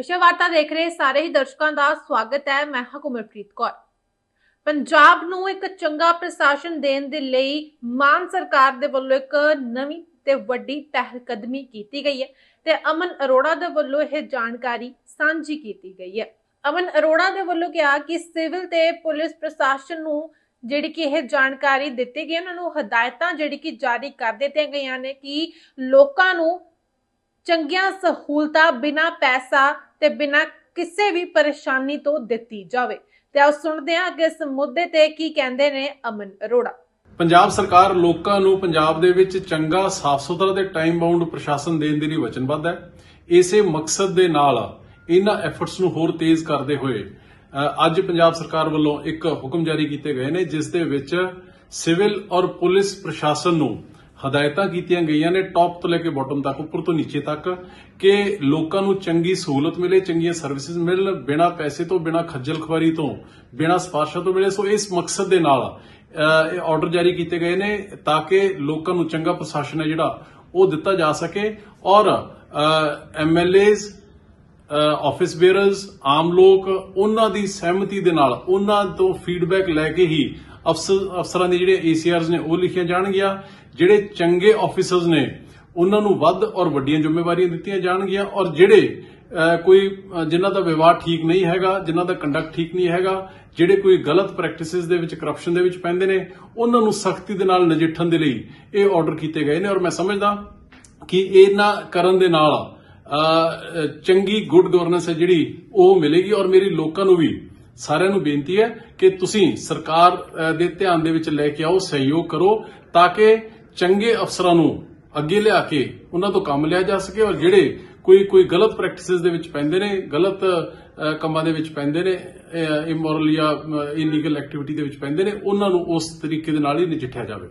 ਵਿਸ਼ੇ ਵਾਰਤਾ ਦੇਖ ਰਹੇ ਸਾਰੇ ਹੀ ਦਰਸ਼ਕਾਂ ਦਾ ਸਵਾਗਤ ਹੈ। ਮੈਂ ਹਾਂ ਕੌਰ। ਪੰਜਾਬ ਨੂੰ ਇੱਕ ਚੰਗਾ ਪ੍ਰਸ਼ਾਸਨ ਦੇਣ ਦੇ ਲਈ ਮਾਨ ਸਰਕਾਰ ਦੇ ਵੱਲੋਂ ਇੱਕ ਨਵੀਂ ਤੇ ਵੱਡੀ ਪਹਿਲਕਦਮੀ ਕੀਤੀ ਗਈ ਹੈ ਤੇ ਅਮਨ ਅਰੋੜਾ ਦੇ ਵੱਲੋਂ ਇਹ ਜਾਣਕਾਰੀ ਸਾਂਝੀ ਕੀਤੀ ਗਈ ਹੈ। ਅਮਨ ਅਰੋੜਾ ਦੇ ਵੱਲੋਂ ਕਿਹਾ ਕਿ ਸਿਵਲ ਤੇ ਪੁਲਿਸ ਪ੍ਰਸ਼ਾਸਨ ਨੂੰ ਜਿਹੜੀ ਕਿ ਇਹ ਜਾਣਕਾਰੀ ਦਿੱਤੀ ਗਈ ਹੈ, ਉਹਨਾਂ ਨੂੰ ਹਦਾਇਤਾਂ ਜਿਹੜੀ ਕਿ ਜਾਰੀ ਕਰ ਦਿੱਤੀਆਂ ਗਈਆਂ ਨੇ ਕਿ ਲੋਕਾਂ ਨੂੰ ਚੰਗੀਆਂ ਸਹੂਲਤਾਂ ਬਿਨਾਂ ਪੈਸਾ ਤੇ ਬਿਨਾਂ ਕਿਸੇ ਵੀ ਪਰੇਸ਼ਾਨੀ ਤੋਂ ਦਿੱਤੀ ਜਾਵੇ। ਤੇ ਆਓ ਸੁਣਦੇ ਹਾਂ ਕਿ ਇਸ ਮੁੱਦੇ ਤੇ ਕੀ ਕਹਿੰਦੇ ਨੇ ਅਮਨ ਅਰੋੜਾ। ਪੰਜਾਬ ਸਰਕਾਰ ਲੋਕਾਂ ਨੂੰ ਪੰਜਾਬ ਦੇ ਵਿੱਚ ਚੰਗਾ ਸਾਫ਼ ਸੁਥਰਾ ਤੇ ਟਾਈਮ ਬਾਉਂਡ ਪ੍ਰਸ਼ਾਸਨ ਦੇਣ ਦੇ ਲਈ ਵਚਨਬੱਧ ਹੈ। ਇਸੇ ਮਕਸਦ ਦੇ ਨਾਲ ਇਹਨਾਂ ਐਫਰਟਸ ਨੂੰ ਹੋਰ ਤੇਜ਼ ਕਰਦੇ ਹੋਏ ਅੱਜ ਪੰਜਾਬ ਸਰਕਾਰ ਵੱਲੋਂ ਇੱਕ ਹੁਕਮ ਜਾਰੀ ਕੀਤੇ ਗਏ ਨੇ, ਜਿਸ ਦੇ ਵਿੱਚ ਸਿਵਲ ਔਰ ਪੁਲਿਸ ਪ੍ਰਸ਼ਾਸਨ ਨੂੰ ਹਦਾਇਤਾਂ ਕੀਤੀਆਂ ਗਈਆਂ ਨੇ ਟੌਪ ਤੋਂ ਲੈ ਕੇ ਬਾਟਮ ਤੱਕ, ਉੱਪਰ ਤੋਂ ਨੀਚੇ ਤੱਕ, ਕਿ ਲੋਕਾਂ ਨੂੰ ਚੰਗੀ ਸਹੂਲਤ ਮਿਲੇ, ਚੰਗੀਆਂ ਸਰਵਿਸਿਜ਼ ਮਿਲਣ, ਬਿਨਾਂ ਪੈਸੇ ਤੋਂ, ਬਿਨਾਂ ਖੱਜਲ ਖੁਆਰੀ ਤੋਂ, ਬਿਨਾਂ ਸਿਫਾਰਸ਼ਾਂ ਤੋਂ ਮਿਲੇ। ਸੋ ਇਸ ਮਕਸਦ ਦੇ ਨਾਲ ਇਹ ਆਰਡਰ ਜਾਰੀ ਕੀਤੇ ਗਏ ਨੇ ਤਾਂ ਕਿ ਲੋਕਾਂ ਨੂੰ ਚੰਗਾ ਪ੍ਰਸ਼ਾਸਨ ਹੈ ਜਿਹੜਾ ਉਹ ਦਿੱਤਾ ਜਾ ਸਕੇ ਔਰ ਐਮਐਲਏਜ਼ ਆਫਿਸ ਬੇਅਰਰਸ ਆਮ ਲੋਕ, ਉਹਨਾਂ ਦੀ ਸਹਿਮਤੀ ਦੇ ਨਾਲ, ਉਹਨਾਂ ਤੋਂ ਫੀਡਬੈਕ ਲੈ ਕੇ ਹੀ ਅਫਸਰ, ਅਫਸਰਾਂ ਦੇ ਜਿਹੜੇ ਏਸੀਆਰਸ ਨੇ, ਉਹ ਲਿਖੀਆਂ ਜਾਣਗੀਆਂ। ਜਿਹੜੇ ਚੰਗੇ ਆਫੀਸਰਸ ਨੇ, ਉਹਨਾਂ ਨੂੰ ਵੱਧ ਔਰ ਵੱਡੀਆਂ ਜ਼ਿੰਮੇਵਾਰੀਆਂ ਦਿੱਤੀਆਂ ਜਾਣਗੀਆਂ। ਔਰ ਜਿਹੜੇ ਕੋਈ ਜਿਨ੍ਹਾਂ ਦਾ ਵਿਵਹਾਰ ਠੀਕ ਨਹੀਂ ਹੈਗਾ, ਜਿਨ੍ਹਾਂ ਦਾ ਕੰਡਕਟ ਠੀਕ ਨਹੀਂ ਹੈਗਾ, ਜਿਹੜੇ ਕੋਈ ਗਲਤ ਪ੍ਰੈਕਟਿਸਿਸ ਦੇ ਵਿੱਚ ਕਰਪਸ਼ਨ ਦੇ ਵਿੱਚ ਪੈਂਦੇ ਨੇ, ਉਹਨਾਂ ਨੂੰ ਸਖਤੀ ਦੇ ਨਾਲ ਨਜਿੱਠਣ ਦੇ ਲਈ ਇਹ ਆਰਡਰ ਕੀਤੇ ਗਏ ਨੇ। ਔਰ ਮੈਂ ਸਮਝਦਾ ਕਿ ਇਹਨਾਂ ਕਰਨ ਦੇ ਨਾਲ ਚੰਗੀ ਗੁੱਡ ਗਵਰਨੈਂਸ ਹੈ ਜਿਹੜੀ ਉਹ ਮਿਲੇਗੀ ਔਰ ਮੇਰੀ ਲੋਕਾਂ ਨੂੰ ਵੀ ਸਾਰਿਆਂ ਨੂੰ ਬੇਨਤੀ ਹੈ ਕਿ ਤੁਸੀਂ ਸਰਕਾਰ ਦੇ ਧਿਆਨ ਦੇ ਵਿੱਚ ਲੈ ਕੇ ਆਓ, ਸਹਿਯੋਗ ਕਰੋ ਤਾਂ ਕਿ ਚੰਗੇ ਅਫਸਰਾਂ ਨੂੰ ਅੱਗੇ ਲਿਆ ਕੇ ਉਹਨਾਂ ਤੋਂ ਕੰਮ ਲਿਆ ਜਾ ਸਕੇ ਔਰ ਜਿਹੜੇ ਕੋਈ ਕੋਈ ਗਲਤ ਪ੍ਰੈਕਟਿਸਿਸ ਦੇ ਵਿੱਚ ਪੈਂਦੇ ਨੇ, ਗਲਤ ਕੰਮਾਂ ਦੇ ਵਿੱਚ ਪੈਂਦੇ ਨੇ ਇਮੋਰਲ ਜਾਂ ਇਲੀਗਲ ਐਕਟੀਵਿਟੀ ਦੇ ਵਿੱਚ ਪੈਂਦੇ ਨੇ, ਉਹਨਾਂ ਨੂੰ ਉਸ ਤਰੀਕੇ ਦੇ ਨਾਲ ਹੀ ਨਜਿੱਠਿਆ ਜਾਵੇ।